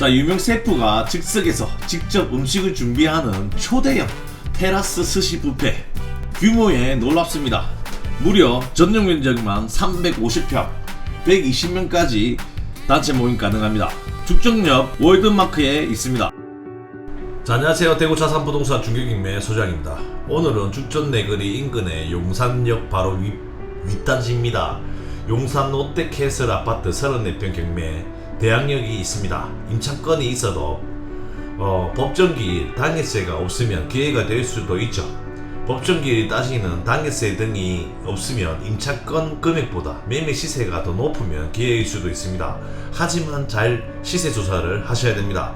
자 유명 셰프가 즉석에서 직접 음식을 준비하는 초대형 테라스 스시 뷔페 규모에 놀랍습니다. 무려 전용 면적만 350평, 120명까지 단체 모임 가능합니다. 죽정역 월드마크에 있습니다. 자, 안녕하세요. 대구 자산부동산 중개경매 소장입니다. 오늘은 죽전 내거리 인근의 용산역 바로 윗, 윗단지입니다. 용산 롯데캐슬 아파트 34평 경매 대항력이 있습니다. 임차권이 있어도 어, 법정기일 당해세가 없으면 기회가 될 수도 있죠. 법정기일 따지는 당해세 등이 없으면 임차권 금액보다 매매 시세가 더 높으면 기회일 수도 있습니다. 하지만 잘 시세 조사를 하셔야 됩니다.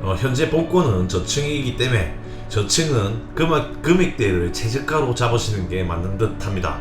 어, 현재 본권은 저층이기 때문에 저층은 금액, 금액대를 최저가로 잡으시는 게 맞는 듯 합니다.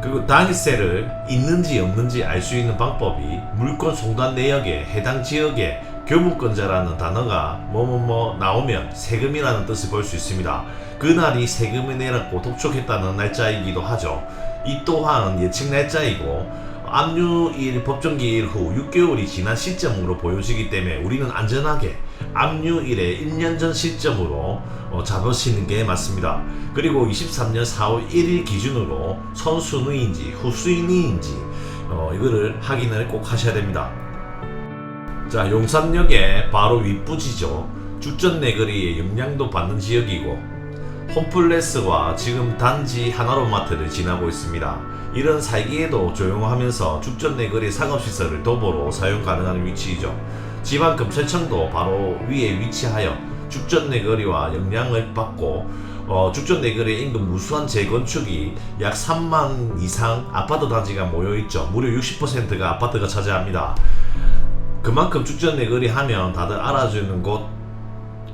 그리고 당일세를 있는지 없는지 알 수 있는 방법이 물권 송단 내역에 해당 지역에 교문권자라는 단어가 뭐뭐뭐 나오면 세금이라는 뜻을 볼 수 있습니다. 그날이 세금을 내라고 독촉했다는 날짜이기도 하죠. 이 또한 예측 날짜이고 압류일 법정기일 후 6개월이 지난 시점으로 보여지기 때문에 우리는 안전하게 압류일의 1년 전 시점으로 어, 잡으시는 게 맞습니다. 그리고 23년 4월 1일 기준으로 선순위인지 후순위인지 어, 이거를 확인을 꼭 하셔야 됩니다. 자 용산역의 바로 윗부지죠. 죽전 내거리의 영향도 받는 지역이고 홈플레스와 지금 단지 하나로마트를 지나고 있습니다. 이런 살기에도 조용하면서 죽전 내거리 상업시설을 도보로 사용 가능한 위치이죠. 지방 검찰청도 바로 위에 위치하여 죽전 내거리와 영향을 받고 어, 죽전 내거리 인근 무수한 재건축이 약 3만 이상 아파트 단지가 모여 있죠. 무려 60%가 아파트가 차지합니다. 그만큼 죽전 내거리 하면 다들 알아주는 곳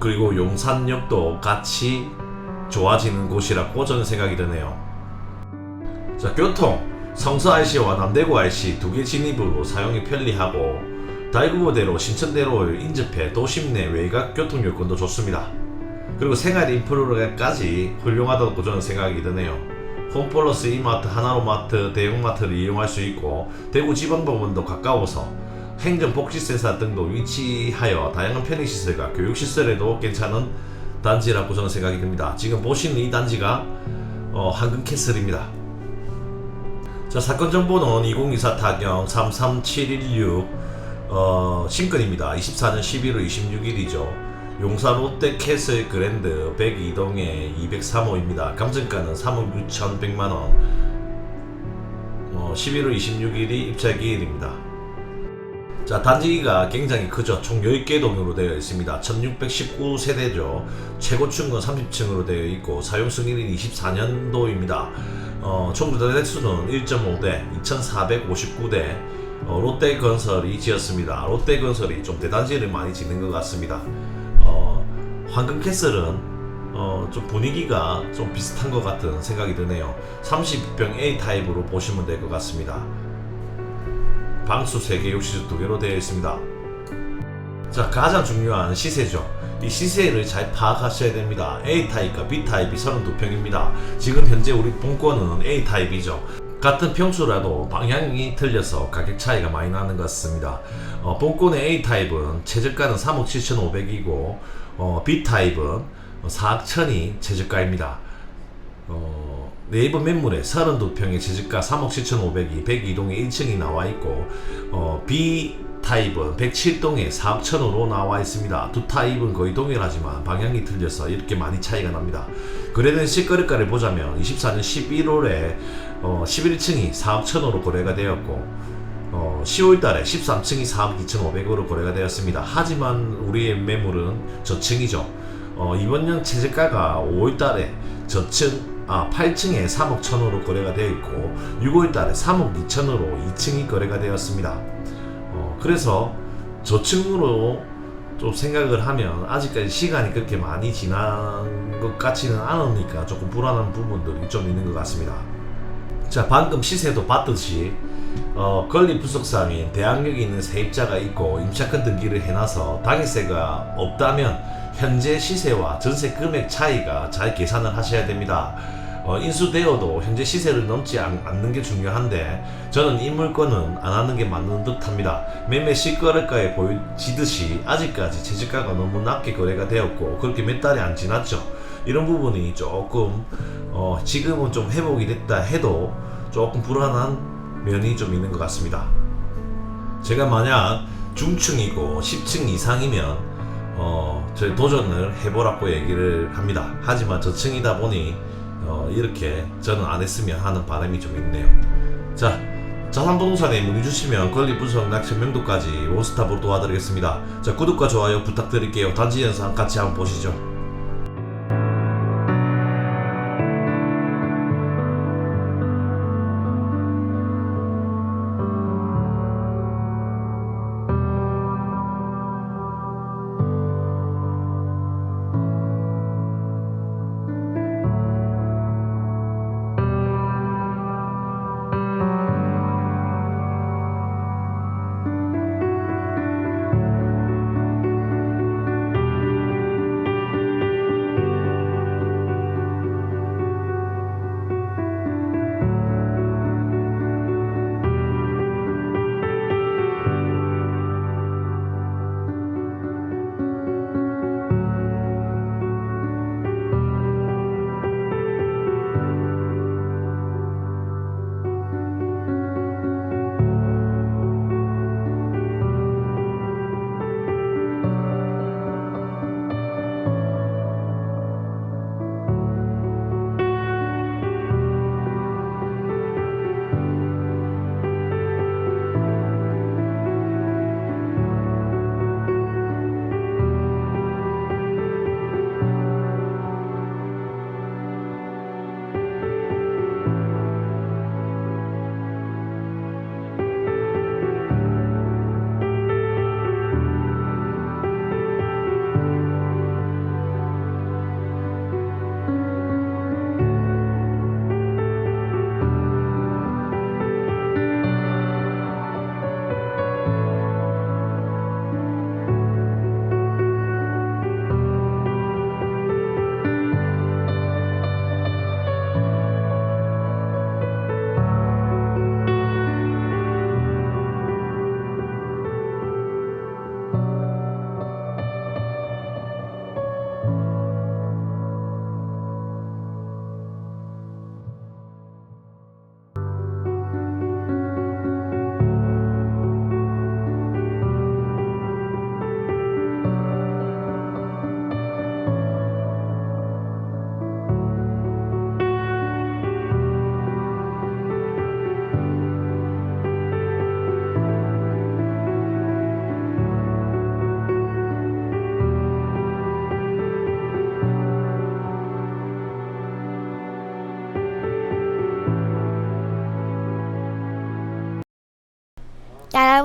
그리고 용산역도 같이 좋아지는 곳이라고 저는 생각이 드네요. 자 교통 성서 IC와 남대구 IC 두 개 진입으로 사용이 편리하고 달구보대로 신천대로를 인접해 도심 내 외곽 교통 여건도 좋습니다. 그리고 생활 인프라까지 훌륭하다고 저는 생각이 드네요. 홈플러스 이마트, 하나로마트, 대형마트를 이용할 수 있고 대구 지방법원도 가까워서 행정복지센터 등도 위치하여 다양한 편의시설과 교육시설에도 괜찮은 단지라고 저는 생각이 듭니다. 지금 보시는 이 단지가 어, 한금캐슬입니다. 자 사건 정보는 2024 타경 33716 어, 신건입니다. 24년 11월 26일이죠. 용산 롯데 캐슬 그랜드 102동에 203호입니다. 감정가는 3억 6,100만원. 어, 11월 26일이 입찰 기일입니다. 자, 단지가 굉장히 크죠. 총 10개 동으로 되어 있습니다. 1619세대죠. 최고층은 30층으로 되어 있고, 사용 승인은 24년도입니다. 어, 총 대대수는 1.5대, 2459대, 어, 롯데건설이 지었습니다. 롯데건설이 좀 대단지를 많이 짓는 것 같습니다. 어, 황금캐슬은 어, 좀 분위기가 좀 비슷한 것 같은 생각이 드네요. 30평 A 타입으로 보시면 될 것 같습니다. 방수 3개, 욕실 2개로 되어 있습니다. 자, 가장 중요한 시세죠. 이 시세를 잘 파악하셔야 됩니다. A 타입과 B 타입이 32평입니다. 지금 현재 우리 본권은 A 타입이죠. 같은 평수라도 방향이 틀려서 가격 차이가 많이 나는 것 같습니다. 어, 본권의 A 타입은 최저가는 3억 7,500이고 어, B 타입은 4억 1천이 최저가입니다. 어, 네이버 매물에 32평의 최저가 3억 7,500이 102동에 1층이 나와 있고 어, B 타입은 107동에 4억 1천으로 나와 있습니다. 두 타입은 거의 동일하지만 방향이 틀려서 이렇게 많이 차이가 납니다. 거래된 실거래가를 보자면 24년 11월에 어, 11층이 4억 1천으로 거래가 되었고 어, 10월 달에 13층이 4억 2,500으로 거래가 되었습니다. 하지만 우리의 매물은 저층이죠. 어, 이번 년 최저가가 5월 달에 저층 아, 8층에 3억 1천으로 거래가 되어 있고 6월 달에 3억 2천으로 2층이 거래가 되었습니다. 어, 그래서 저층으로 좀 생각을 하면 아직까지 시간이 그렇게 많이 지난 것 같지는 않으니까 조금 불안한 부분들이 좀 있는 것 같습니다. 자, 방금 시세도 봤듯이 어, 권리 부속상인 대항력이 있는 세입자가 있고 임차권 등기를 해놔서 당해세가 없다면 현재 시세와 전세 금액 차이가 잘 계산을 하셔야 됩니다. 어, 인수되어도 현재 시세를 넘지 않, 않는 게 중요한데 저는 이 물건은 안 하는 게 맞는 듯합니다. 매매 시가를가에 보여지듯이 아직까지 재질가가 너무 낮게 거래가 되었고 그렇게 몇 달이 안 지났죠. 이런 부분이 조금 어, 지금은 좀 회복이 됐다 해도 조금 불안한 면이 좀 있는 것 같습니다. 제가 만약 중층이고 10층 이상이면 어, 저희 도전을 해보라고 얘기를 합니다. 하지만 저층이다 보니 어, 이렇게 저는 안 했으면 하는 바람이 좀 있네요. 자, 자산부동산에 문의 주시면 권리 분석 낙찰 명도까지 원스톱으로 도와드리겠습니다. 자, 구독과 좋아요 부탁드릴게요. 단지 영상 같이 한번 보시죠.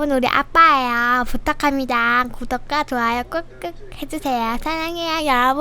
여러분 우리 아빠예요. 부탁합니다. 구독과 좋아요 꾹꾹 해주세요. 사랑해요 여러분.